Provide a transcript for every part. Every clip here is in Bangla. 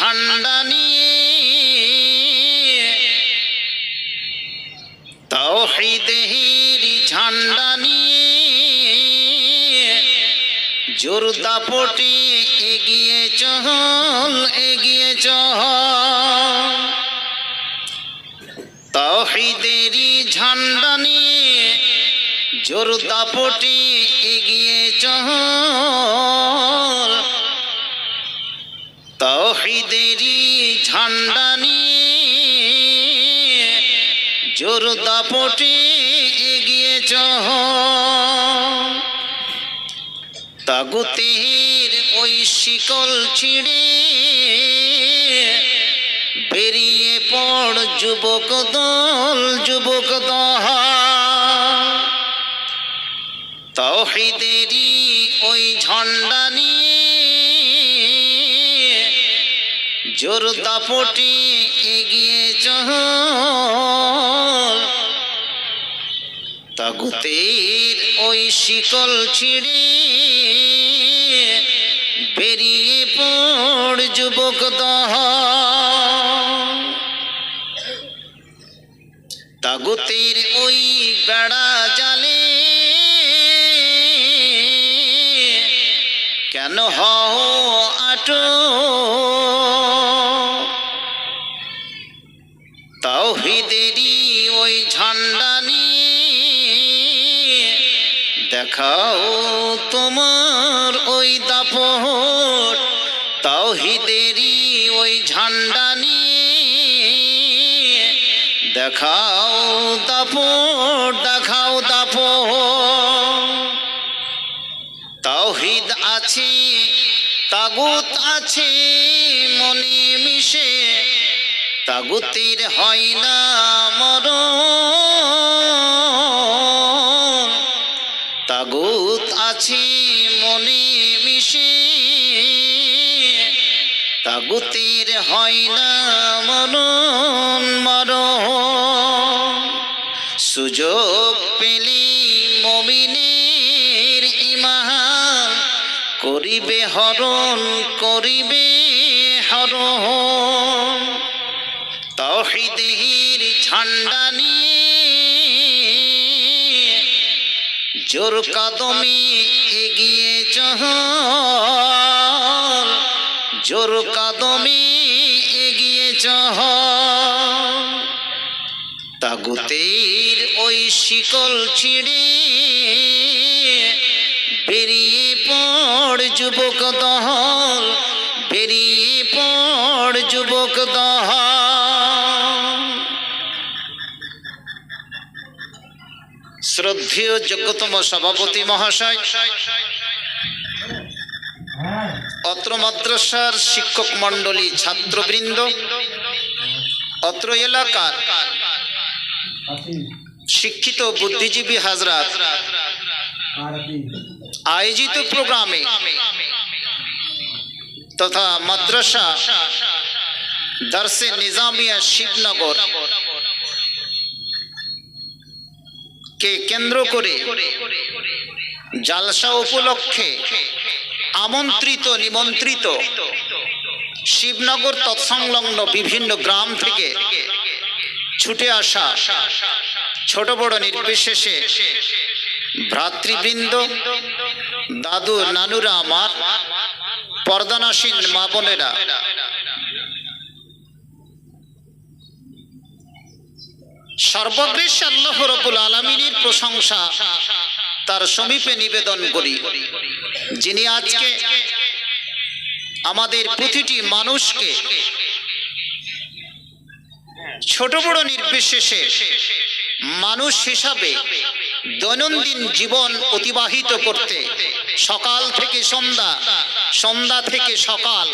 ঝান্ডা নিয়ে তৌহিদের ঝান্ডা নিয়ে জোর দাপটে এগিয়ে চহল এগিয়ে চহল তৌহিদেরই ঝান্ডা নিয়ে জোর দাপটে এগিয়ে চহল তৌহিদেরই ঝান্ডা নিয়ে জোর দাপটে এগিয়ে তাগুতের ওই শিকল ছিঁড়ে বেরিয়ে পড় যুবক দল যুবক দল। তৌহিদেরই ওই ঝন্ডা নিয়ে জোর দাপটে এগিয়ে চল। তাগুতের ওই শিকল ছিঁড়ে বেরিয়ে পড় যুবক দহ তাগুতের ওই বেড়া জালে কেন হও আটো দেখাও তোমার ওই দাপট, তাওহিদেরই ওই ঝান্ডা নিয়ে। দেখাও দাপট দেখাও দাপট। তাওহিদ আছে, তাগুত আছে, মনে মিশে। তাগুতের হয় না মরণ। তাগুত আছি মনে মিশে। তাগুতের হয় না মরণ জোর কদমে এগিয়ে চহল জোর কদমে এগিয়ে চহল তাগুতের ওই শিকল ছিঁড়ে বেরিয়ে পড় যুবক দহল শ্রদ্ধেয় যোগ্যতম সভাপতি মহাশয়, অত্র মাদ্রাসার শিক্ষক মণ্ডলী ছাত্রবৃন্দ, অত্র এলাকার শিক্ষিত বুদ্ধিজীবী হাজরাত, আয়োজিত প্রোগ্রামে তথা মাদ্রাসা, দার্সে নিজামিয়া শিবনগর কে কেন্দ্র করে জালসা উপলক্ষে আমন্ত্রিত, নিমন্ত্রিত শিবনগর তৎসংলগ্ন বিভিন্ন গ্রাম থেকে ছুটে আসা ছোট বড় নির্বিশেষে ভ্রাতৃবৃন্দ, দাদু, নানুরা আমার পর্দানাসীন মা বোনেরা সর্বগ্রেশ আল্লাহ রবুল আলমিনের প্রশংসা তার সমীপে নিবেদন করি। যিনি আজকে আমাদের প্রতিটি মানুষকে ছোট বড় নির্বিশেষে মানুষ হিসাবে দৈনন্দিন জীবন অতিবাহিত করতে সকাল থেকে সন্ধ্যা সন্ধ্যা থেকে সকাল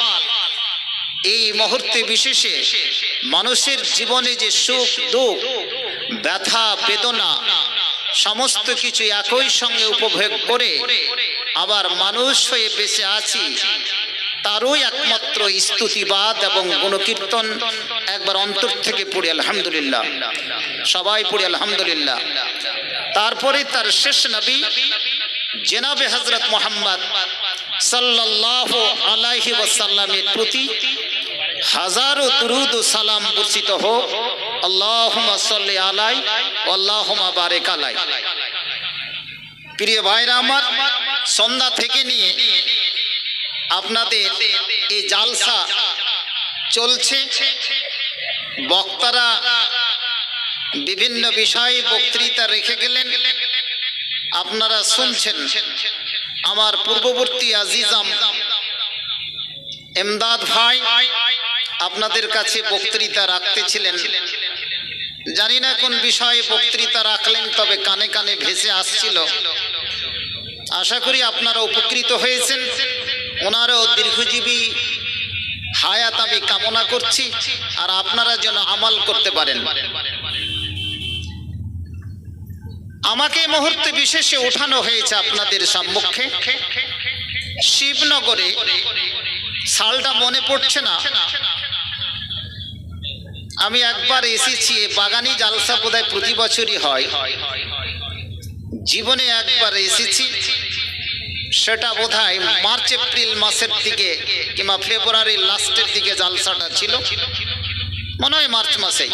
এই মুহূর্তে বিশেষে মানুষের জীবনে যে সুখ, দুঃখ, ব্যথা, বেদনা, সমস্ত কিছু একই সঙ্গে উপভোগ করে আবার মানুষ হয়ে বেঁচে আছি তারই একমাত্র স্তুতিবাদ এবং গুণকীর্তন একবার অন্তর থেকে পড়ি, আলহামদুলিল্লাহ। সবাই পড়ি, আলহামদুলিল্লাহ। তারপরে তার শেষ নবী, জেনাবে হজরত মোহাম্মদ সাল্লাহ আলাইহি ওয়াসাল্লামের প্রতি হাজারো দুরুদ ও সালাম বর্ষিত হোক। আল্লাহুম্মা সাল্লি আলাই আল্লাহুম্মা বারেক আলাই। প্রিয় ভাইরা আমার, সন্ধ্যা থেকে নিয়ে আপনাদের এই জালসা চলছে। বক্তারা বিভিন্ন বিষয়ে বক্তৃতা রেখে গেলেন। আপনারা শুনছেন আমার পূর্ববর্তী আজিজাম এমদাদ ভাই। আপনাদের কাছে বক্তৃতা রাখতেছিলেন। জানি না কোন বিষয়ে বক্তৃতা রাখলেন, তবে কানে কানে ভেসে আসছিল। আশা করি আপনারা উপকৃত হয়েছেন। ওনারও দীর্ঘজীবী হায়াত আমি কামনা করছি, আর আপনারা যেন আমাল করতে পারেন। আমাকে মুহূর্তে বিশেষে ওঠানো হয়েছে আপনাদের সম্মুখে। শিবনগরে সালটা মনে পড়ছে না? আমি একবার এসেছি বাগানি জালসা বোধহয় প্রতি বছরই হয়। জীবনে একবার এসেছি, সেটা বোধহয় মার্চ, এপ্রিল মাসের দিকে কিংবা ফেব্রুয়ারির লাস্টের দিকে জালসাটা ছিল। মনে হয় মার্চ মাসেই।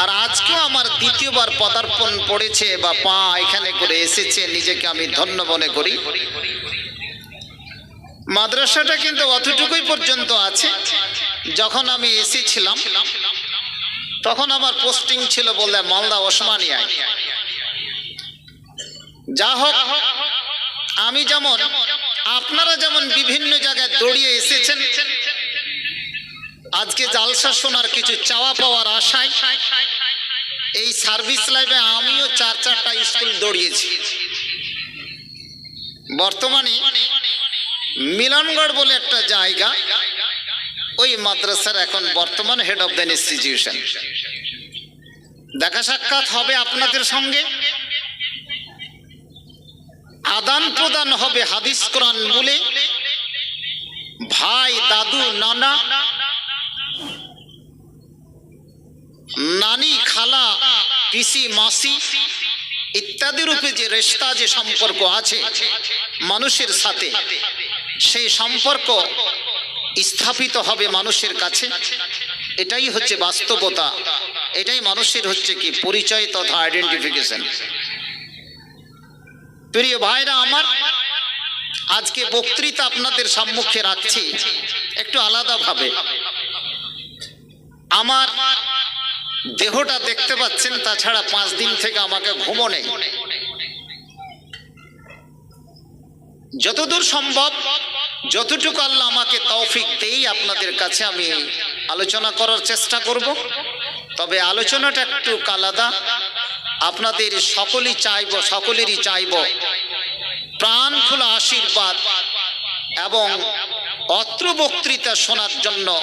আর আজকেও আমার দ্বিতীয়বার পদার্পণ পড়েছে বা পা এখানে করে এসেছে, নিজেকে আমি ধন্য মনে করি। মাদ্রাসাটা কিন্তু অতটুকুই পর্যন্ত আছে। যখন আমি এসেছিলাম তখন আমার পোস্টিং ছিল বললে মালদা ওসমানিয়ায়। যা হোক, আমি যেমন, আপনারা যেমন বিভিন্ন জায়গায় দৌড়িয়ে এসেছেন, আজকে জালসা শোনার কিছু চাওয়া পাওয়ার আশায় এই সার্ভিস লাইফে আমিও চার চারটা স্কুল দৌড়িয়েছি। বর্তমানে মিলনগড় বলে একটা জায়গা ওই মাদ্রাসার এখন বর্তমান হেড অফ দ্য ইনস্টিটিউশন দেখা সাক্ষাৎ হবে আপনাদের সঙ্গে। আদান প্রদান হবে হাদিস কোরআন বলে। ভাই, দাদু, নানা, নানি, খালা, পিসি, মাসি, ইত্যাদি রূপে যে রেস্তা, যে সম্পর্ক আছে, মানুষের সাথে, সেই সম্পর্ক স্থাপিত হবে মানুষের কাছে। এটাই হচ্ছে বাস্তবতা। এটাই মানুষের হচ্ছে কি পরিচয় তথা আইডেন্টিফিকেশন প্রিয় ভাইরা আমার, আজকে বক্তৃতা আপনাদের সম্মুখে রাখছি একটু আলাদাভাবে। আমার দেহটা দেখতে পাচ্ছেন, তাছাড়া পাঁচ দিন থেকে আমাকে ঘুমো নেই। যতদূর সম্ভব যতটুকু আল্লাহ আমাকে তৌফিক দেই আপনাদের কাছে আমি আলোচনা করার চেষ্টা করব। তবে আলোচনাটা একটু আলাদা আপনাদের সকলেই চাইব, সকলেরই চাইব প্রাণ খোলা আশীর্বাদ এবং অত্র বক্তৃতা শোনার জন্য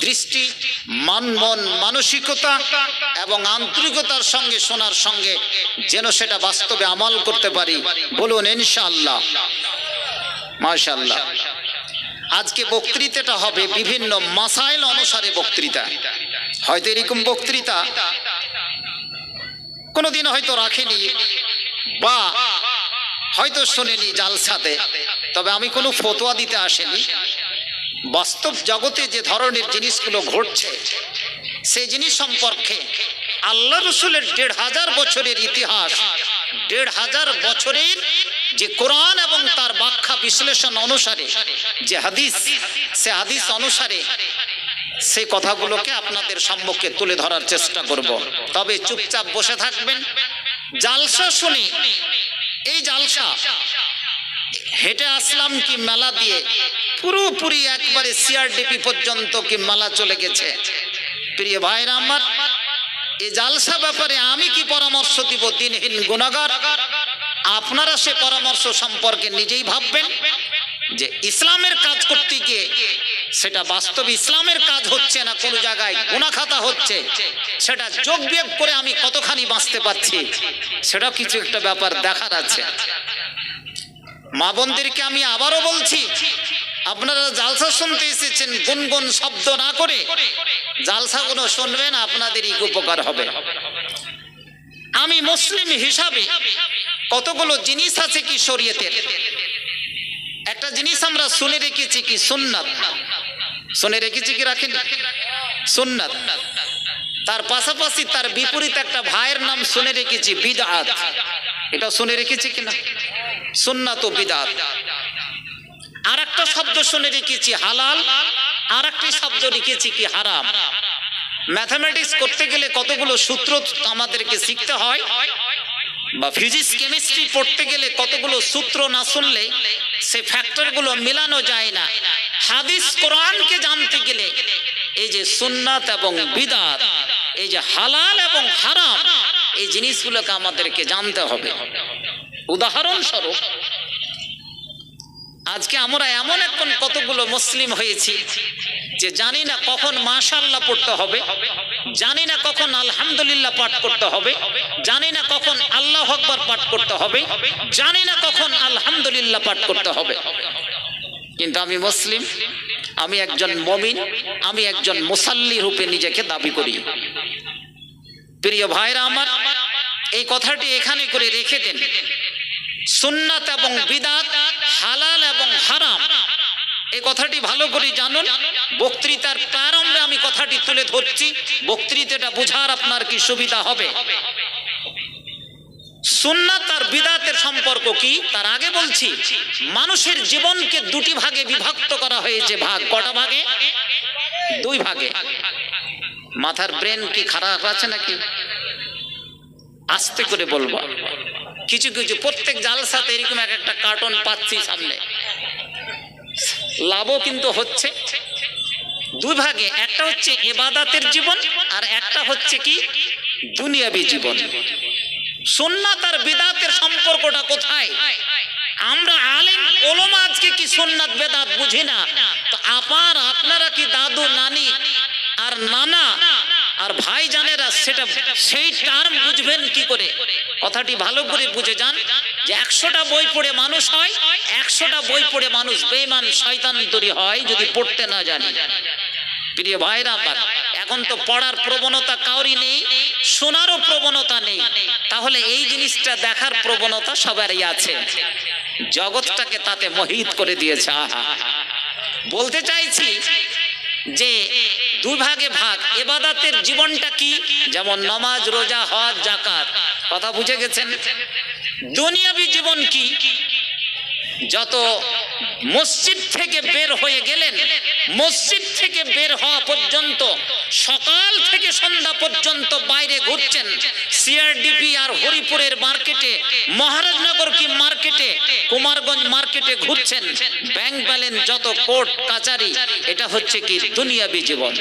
দৃষ্টি, মান, মন, মানসিকতা এবং আন্তরিকতার সঙ্গে শোনার সঙ্গে যেন সেটা বাস্তবে আমল করতে পারি। বলুন, ইনশাআল্লাহ। মাশাআল্লাহ। আজকে বক্তৃতাটা হবে বিভিন্ন মাসাইল অনুসারে বক্তৃতা। হয়তো এরকম বক্তৃতা কোনোদিন হয়তো রাখেনি বা হয়তো শোনেনি জালসাতে। তবে আমি কোনো ফতোয়া দিতে আসেনি। বাস্তব জগতে যে ধরনের জিনিসগুলো ঘটছে, সেই জিনিস সম্পর্কে আল্লাহ রসুলের দেড় হাজার বছরের ইতিহাস, দেড় হাজার বছরের যে কোরআন এবং তার ব্যাখ্যা বিশ্লেষণ অনুসারে, যে হাদিস, সে হাদিস অনুসারে সেই কথাগুলোকে আপনাদের সম্মুখে তুলে ধরার চেষ্টা করব। তবে চুপচাপ বসে থাকবেন। জালসা শুনি এই জালসা, হেঁটে আসলাম কি মেলা দিয়ে, পুরোপুরি একবারে সিআরডিপি পর্যন্ত কি মেলা চলে গেছে। প্রিয় ভাইরা আমার এই জালসা ব্যাপারে আমি কি পরামর্শ দিব? দিনহীন গুণাগার আপনারা সে পরামর্শ সম্পর্কে নিজেই ভাববেন যে ইসলামের কাজ করতে গিয়ে সেটা বাস্তব ইসলামের কাজ হচ্ছে না কোনো জায়গায় গুণাখাতা হচ্ছে, সেটা যোগ বিয়োগ করে আমি কতখানি বাঁচতে পারছি সেটা কিছু একটা ব্যাপার দেখার আছে। মা বোনদেরকে আমি আবারও বলছি, আপনারা জালসা শুনতে এসেছেন, গুনগুন শব্দ না করে জালসা জালসাগুলো শুনবেন, আপনাদেরই উপকার হবে। আমি মুসলিম হিসাবে কতগুলো জিনিস আছে কি শরীয়তের? একটা জিনিস আমরা শুনে রেখেছি কি সুন্নাত? শুনে রেখেছি কি রাখেন সুন্নাত। তার পাশাপাশি তার বিপরীত একটা ভাইয়ের নাম শুনে রেখেছি, বিদআত। এটা শুনে রেখেছি কিনা সুন্নাত ও বিদআত। আর একটা শব্দ শুনে রেখেছি, হালাল। আর একটি শব্দ লিখেছি কি হারাম। ম্যাথামেটিক্স করতে গেলে কতগুলো সূত্র আমাদেরকে শিখতে হয়? বা ফিজিক্স কেমিস্ট্রি পড়তে গেলে কতগুলো সূত্র না শুনলে সে ফ্যাক্টরগুলো মেলানো যায় না। হাদিস কোরআনকে জানতে গেলে এই যে সুন্নাত এবং বিদাত, এই যে হালাল এবং হারাম, এই জিনিসগুলোকে আমাদেরকে জানতে হবে। উদাহরণস্বরূপ, আজকে আমরা এমন এখন কতগুলো মুসলিম হয়েছি যে জানি না কখন মাশাল্লাহ পড়তে হবে, জানি না কখন আলহামদুলিল্লাহ পাঠ করতে হবে, জানি না কখন আল্লাহ আকবার পাঠ করতে হবে, জানি না কখন আলহামদুলিল্লাহ পাঠ করতে হবে। কিন্তু আমি মুসলিম, আমি একজন মমিন, আমি একজন মুসাল্লি রূপে নিজেকে দাবি করি। প্রিয় ভাইরা আমার, এই কথাটি এখানে করে রেখে দেন। সুন্নাত এবং বিদাত হালাল এবং হারাম। এই কথাটি ভালো করে জানুন। বক্তৃতার প্রারম্ভে আমি কথাটি তুলে ধরছি। বক্তৃতাটা বোঝার আপনার কি সুবিধা হবে? সুন্নাত আর বিদাতের সম্পর্ক কি? তার আগে বলছি, মানুষের জীবনকে দুটি ভাগে বিভক্ত করা হয়েছে। ভাগ কটা ভাগে? দুই ভাগে। মাথার ব্রেন কি খারাপ আছে নাকি? আস্তে করে বলব। কিছু কিছু, প্রত্যেক জালসাতে এরকম এক একটা কার্টন পাচ্ছি সামনে। লাভও কিন্তু হচ্ছে। দুই ভাগে, একটা হচ্ছে এবাদাতের জীবন আর একটা হচ্ছে কি? দুনিয়াবী জীবন। সুন্নাত আর বেদাতের সম্পর্কটা কোথায়? আমরা আলিম, ওলমা আজকে কি সুন্নাত, বেদাত বুঝি না? তো আপার, আপনারা কি দাদু, নানি আর নানা আর ভাই জানেরা সেটা সেই টার্ম বুঝবেন কি করে? কথাটি ভালো করে বুঝে যান যে একশোটা বই পড়ে মানুষ হয় একশোটা বই পড়ে মানুষ বেমান শয়তান তৈরি হয় যদি পড়তে না জানি। প্রিয় ভাইরা, এখন তো পড়ার প্রবণতা কাউরি নেই, শোনারও প্রবণতা নেই। তাহলে এই জিনিসটা দেখার প্রবণতা সবারই আছে। জগৎটাকে তাতে মোহিত করে দিয়েছে, আহা। বলতে চাইছি যে দুই ভাগে ভাগ, এবাদাতের জীবনটা কি? যেমন নমাজ, রোজা, হজ জাকাত কথা বুঝে গেছেন? দুনিয়াবি জীবন কি? যত মসজিদ থেকে বের হয়ে গেলেন, মসজিদ থেকে বের হওয়া পর্যন্ত, সকাল থেকে সন্ধ্যা পর্যন্ত বাইরে ঘুরছেন সিআরডিপি আর হরিপুরের মার্কেটে, মহারাজনগর কি মার্কেটে, কুমারগঞ্জ মার্কেটে ঘুরছেন। ব্যাংক ব্যালেন্স যত কোর্ট, কাচারি, এটা হচ্ছে কি দুনিয়াবী জীবন।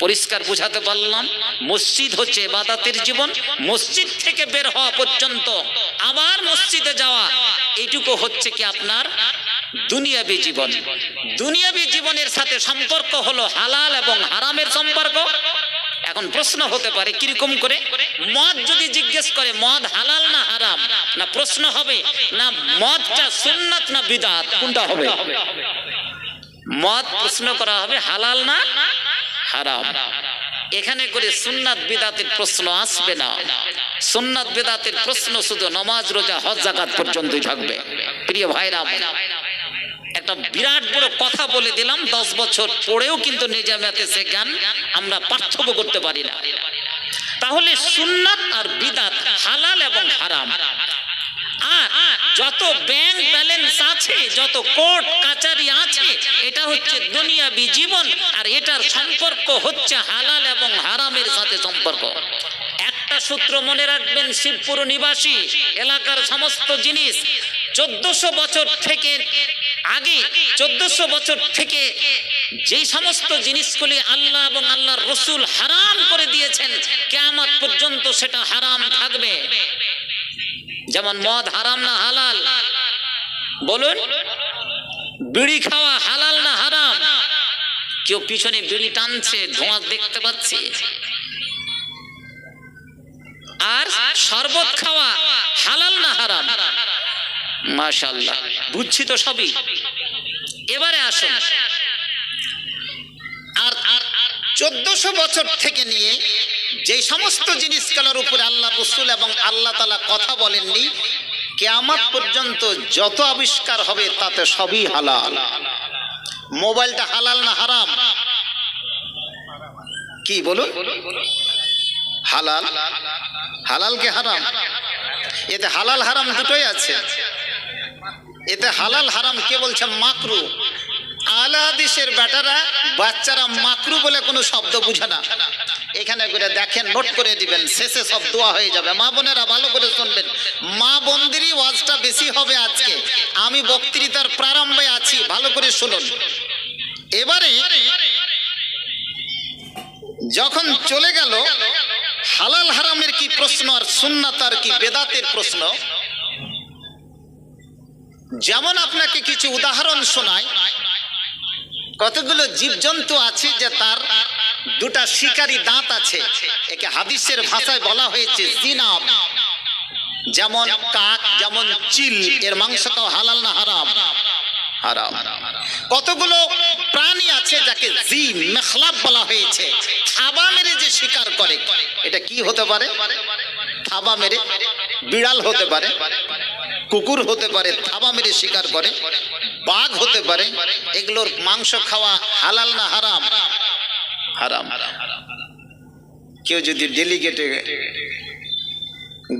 পরিষ্কার বুঝাতে পারলাম, মসজিদ হচ্ছে বাদাতের জীবন, মসজিদ থেকে বের হওয়া পর্যন্ত আবার মসজিদে যাওয়া এইটুকু হচ্ছে কি আপনার দুনিয়াবী জীবন। দুনিয়াবী জীবনের সাথে সম্পর্ক হলো হালাল এবং হারামের সম্পর্ক। এখন প্রশ্ন হতে পারে, কীরকম করে? মদ যদি জিজ্ঞেস করে, মদ হালাল না হারাম? না প্রশ্ন হবে, না মদটা সুন্নাত না বিদাত? কোনটা হবে? মদ প্রশ্ন করা হবে হালাল না হারাম। এখানে করে সুন্নাত বিদাতের প্রশ্ন আসবে না। সুন্নাত বিদাতের প্রশ্ন শুধু নমাজ, রোজা, হজ জাকাত পর্যন্তই থাকবে। প্রিয় ভাইরা, একটা বিরাট বড় কথা বলে দিলাম, দশ বছর পরেও কিন্তু নিজামাতে সে জ্ঞান আমরা পার্থক্য করতে পারি না। তাহলে সুন্নাত আর বিদাত হালাল এবং হারাম। আর যত ব্যাংক ব্যালেন্স আছে, যত কোর্ট হচ্ছে দুনিয়াবি জীবন, আর এটার সম্পর্ক হচ্ছে হালাল এবং হারামের সাথে সম্পর্ক। একটা সূত্র মনে রাখবেন, শিবপুর নিবাসী, এলাকার সমস্ত জিনিস চোদ্দশো বছর থেকে আগে, চোদ্দশো বছর থেকে যেই সমস্ত জিনিসগুলি আল্লাহ এবং আল্লাহর রসুল হারাম করে দিয়েছেন, কেয়ামত পর্যন্ত সেটা হারাম থাকবে। যেমন মদ হারাম না হালাল? বলুন। বিড়ি খাওয়া হালাল কেউ পিছনে বিড়ি টানছে, ধোঁয়া দেখতে পাচ্ছি। আর শরবত খাওয়া হালাল না হারাম? মাশাল্লাহ বুঝছি তো সবই। এবারে আসুন। আর আর চোদ্দশো বছর থেকে নিয়ে যে সমস্ত জিনিসগুলোর উপরে আল্লাহ রসুল এবং আল্লাহ তালা কথা বলেননি, কেয়ামত পর্যন্ত যত আবিষ্কার হবে তাতে সবই হালাল। মোবাইলটা হালাল না হারাম? কি বলুন? হালাল? হালাল কে হারাম? এতে হালাল হারাম দুটোই আছে। এতে হালাল হারাম কে বলছে? মাকরু। আলা দেশের বেটারা বাচ্চারা মাকরু বলে কোনো শব্দ বুঝে না। এখানে করে দেখেন, নোট করে দিবেন, শেষে সব দোয়া হয়ে যাবে। মা বোনেরা ভালো করে শুনবেন। মা বোনদেরই ওয়াজটা বেশি হবে আজকে। আমি বক্তৃতার প্রারম্ভে আছি, ভালো করে শুনুন। এবারে যখন চলে গেল, হালাল হারামের কি প্রশ্ন আর সুন্নাতার কি বেদাতের প্রশ্ন? যেমন আপনাকে কিছু উদাহরণ শোনায় কতগুলো জীবজন্তু আছে যে তার দুটা শিকারী দাঁত আছে। একে হাদিসের ভাষায় বলা হয়েছে জিনাব। যেমন কাক যেমন চিল এর মাংস খাওয়া হালাল না হারাম। হারাম। কতগুলো প্রাণী আছে যাকে জি মেখলাব বলা হয়েছে। থাবা মেরে যে শিকার করে। এটা কি হতে পারে? থাবা মেরে বিড়াল হতে পারে। কুকুর হতে পারে। থাবা মেরে শিকার করে। বাঘ হতে পারে। এগুলোর মাংস খাওয়া হালাল না হারাম। হারাম। কেউ যদি ডেলিগেটে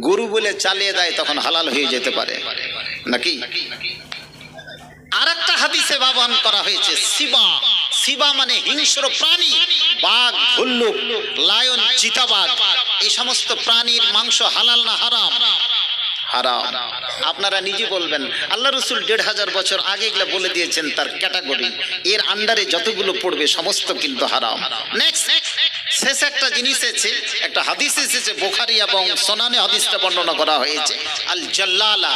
গরু বলে চালিয়ে দেয়, তখন হালাল হয়ে যেতে পারে। নাকি? আর একটা হাদিসে বাবান করা হয়েছে শিবা শিবা মানে হিংস্র প্রাণী, বাঘ, ভল্লুক, লায়ন, চিতাবাঘ। এই সমস্ত প্রাণীর মাংস হালাল না হারাম? হারাম। আপনারা নিজে বলবেন, আল্লাহ রসুল দেড় হাজার বছর আগে এগুলো বলে দিয়েছেন তার ক্যাটাগরি। এর আন্ডারে যতগুলো পড়বে, সমস্ত কিন্তু হারাম। নেক্সট শেষ একটা জিনিস এসেছে, একটা হাদিস এসেছে, বোখারি এবং সোনানে হাদিসটা বর্ণনা করা হয়েছে। আল জাল্লালা,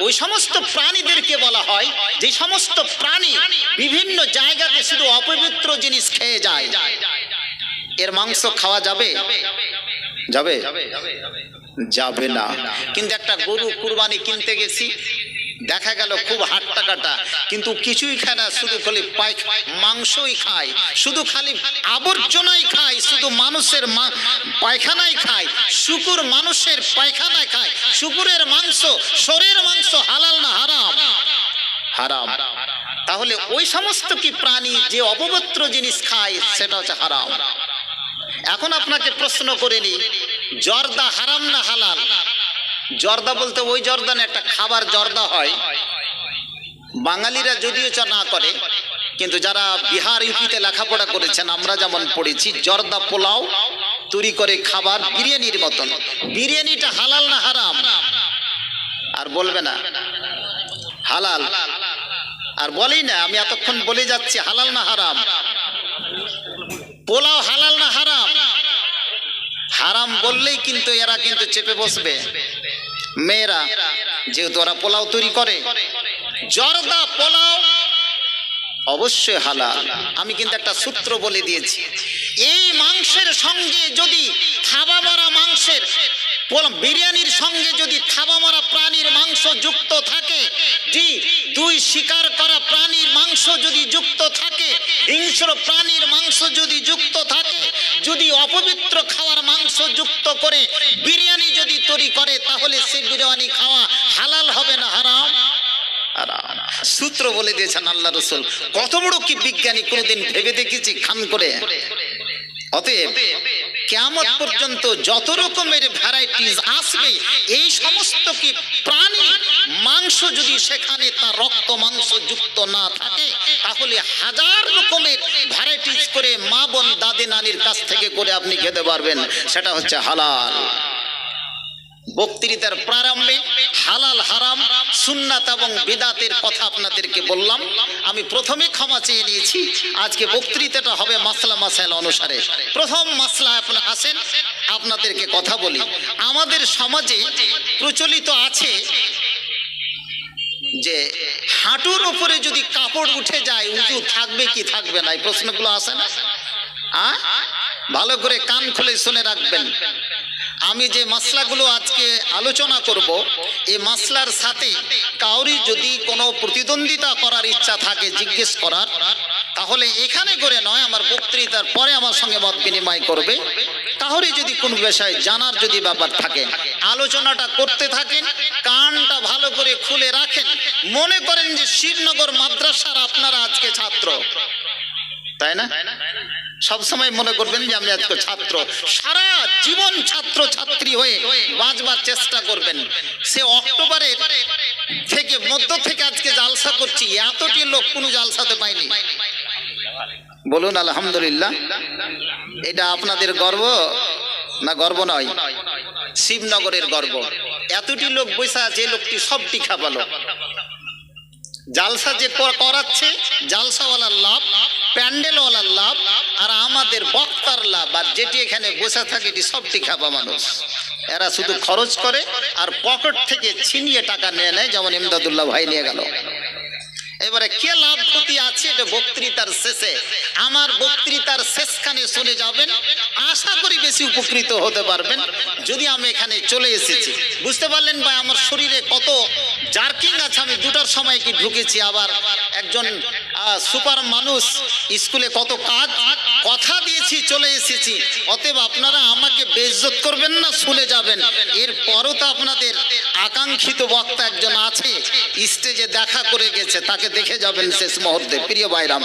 ওই সমস্ত প্রাণীদেরকে বলা হয়, যে সমস্ত প্রাণী বিভিন্ন জায়গাতে শুধু অপবিত্র জিনিস খেয়ে যায়। এর মাংস খাওয়া যাবে। যাবে। যাবে না। কিন্তু একটা গরু কুরবানি কিনতে গেছি, দেখা গেল খুব হাট কাটা। কিন্তু কিছুই খায় না, শুধু খালি পাই মাংসই খায়। শুধু খালি আবর্জনাই খায়, শুধু মানুষের পায়খানাই খায়। শুকুর মানুষের পায়খানায় খায়। শুকুরের মাংস শরীর মাংস হালাল না হারাম? হারাম। তাহলে ওই সমস্ত কি প্রাণী যে অপবিত্র জিনিস খায়, সেটা হচ্ছে হারাম। এখন আপনাকে প্রশ্ন করে নি জর্দা হারাম না হালাল? জর্দা বলতে ওই জর্দা না একটা খাবার জর্দা হয়। বাঙালিরা যদিও চ না করে, কিন্তু যারা বিহার ইউপিতে লেখাপড়া করেছেন, আমরা যেমন পড়েছি, জর্দা পোলাও তৈরি করে খাবার বিরিয়ানির মতন। বিরিয়ানিটা হালাল না হারাম? আর বলবে না। হালাল। আর বলেই না, আমি এতক্ষণ বলে যাচ্ছি, হালাল না হারাম? পোলাও হালাল না হারাম? হারাম বললেই কিন্তু এরা কিন্তু চেপে বসবে। মেয়েরা, যেহেতু ওরা পোলাও তৈরি করে, জর্দা পোলাও অবশ্যই হালাল। আমি কিন্তু একটা সূত্র বলে দিয়েছি। এই মাংসের সঙ্গে যদি থাবা মারা মাংসের বিরিয়ানির সঙ্গে যদি থাবা মারা প্রাণীর মাংস যুক্ত থাকে, জি, দুই শিকার করা প্রাণীর মাংস যদি যুক্ত থাকে, হিংস্র প্রাণীর মাংস যদি যুক্ত থাকে যদি অপবিত্র খাওয়ার মাংস যুক্ত করে বিরিয়ানি যদি তৈরি করে, তাহলে সে বিরিয়ানি খাওয়া হালাল হবে না, হারাম। সূত্র বলে দিয়েছেন আল্লাহ রসুল, কত বড় কি বিজ্ঞানী কোনোদিন ভেবে দেখেছি খান করে অতএব কেমন পর্যন্ত যত রকমের ভ্যারাইটিস আসবে, এই সমস্ত কি প্রাণী মাংস যদি সেখানে তার রক্ত মাংস যুক্ত না থাকে তাহলে হাজার রকমের ভ্যারাইটিস করে মা বোন দাদি নানির কাছ থেকে করে আপনি খেতে পারবেন। সেটা হচ্ছে হালাল। বক্তৃতার প্রারম্ভে হালাল হারাম, সুন্নাত এবং বিদাতের কথা আপনাদেরকে বললাম। আমি প্রথমে ক্ষমা চেয়ে নিয়েছি। আজকে বক্তৃতাটা হবে মাসলা মাসাইল অনুসারে। প্রথম মাসলা আপনার আসেন, আপনাদেরকে কথা বলি। আমাদের সমাজে প্রচলিত আছে যে হাঁটুর উপরে যদি কাপড় উঠে যায় উঁচু থাকবে কি থাকবে না? এই প্রশ্নগুলো আসে না? ভালো করে কান খুলে শুনে রাখবেন। আমি যে মাসলাগুলো আজকে আলোচনা করব এই মাসলার সাথে কাউরি যদি কোনো প্রতিদ্বন্দ্বিতা করার ইচ্ছা থাকে জিজ্ঞেস করার, তাহলে এখানে করে নয়, আমার বক্তৃতার পরে আমার সঙ্গে মত বিনিময় করবে। কাউরি যদি কোনো বিষয়ে জানার যদি ব্যাপার থাকে আলোচনাটা করতে থাকেন, কানটা ভালো করে খুলে রাখেন। মনে করেন যে শিবনগর মাদ্রাসার আপনারা আজকে ছাত্র। তাই না? সব সময় মনে করবেন যে আমি আজকে ছাত্র। সারা জীবন ছাত্র, ছাত্রী হয়ে বাঁচবার চেষ্টা করবেন। সে অক্টোবরের থেকে মধ্য থেকে আজকে জালসা করছি। এতটি লোক কোনো জালসাতে পাইনি বলুন, আলহামদুলিল্লাহ। এটা আপনাদের গর্ব না গর্ব নয়? শিবনগরের গর্ব। এতটি লোক বৈশা যে লোকটি সবটি খাবালো জালসা যে করাচ্ছে, জালসাওয়ালার লাভ, প্যান্ডেলওয়ালার লাভ, আর আমাদের বক্তার লাভ, আর যেটি এখানে বসে থাকে, এটি সবটি খাবা মানুষ। এরা শুধু খরচ করে, আর পকেট থেকে ছিনিয়ে টাকা নিয়ে নেয়, যেমন ইমদাদুল্লাহ ভাই নিয়ে গেল। এবারে কে লাভ ক্ষতি আছে? এটা বক্তৃতার শেষে। আমার বক্তৃতার শেষখানে শুনে যাবেন। আশা করি বেশি উপকৃত হতে পারবেন। যদি আমি এখানে চলে এসেছি। বুঝতে পারলেন ভাই, আমার শরীরে কত জার্কিং আছে। আমি দুটার সময় কি ঢুকেছি? আবার একজন সুপার মানুষ স্কুলে কত কাজ? কথা দিয়েছি, চলে এসেছি। অতএব আপনারা আমাকে বেজত করবেন না, শুনে যাবেন। এর পরও তো আপনাদের আকাঙ্ক্ষিত বক্তা একজন আছে, স্টেজে দেখা করে গেছে, তাকে দেখে যাবেন শেষ মুহূর্তে। প্রিয় ভাইরাম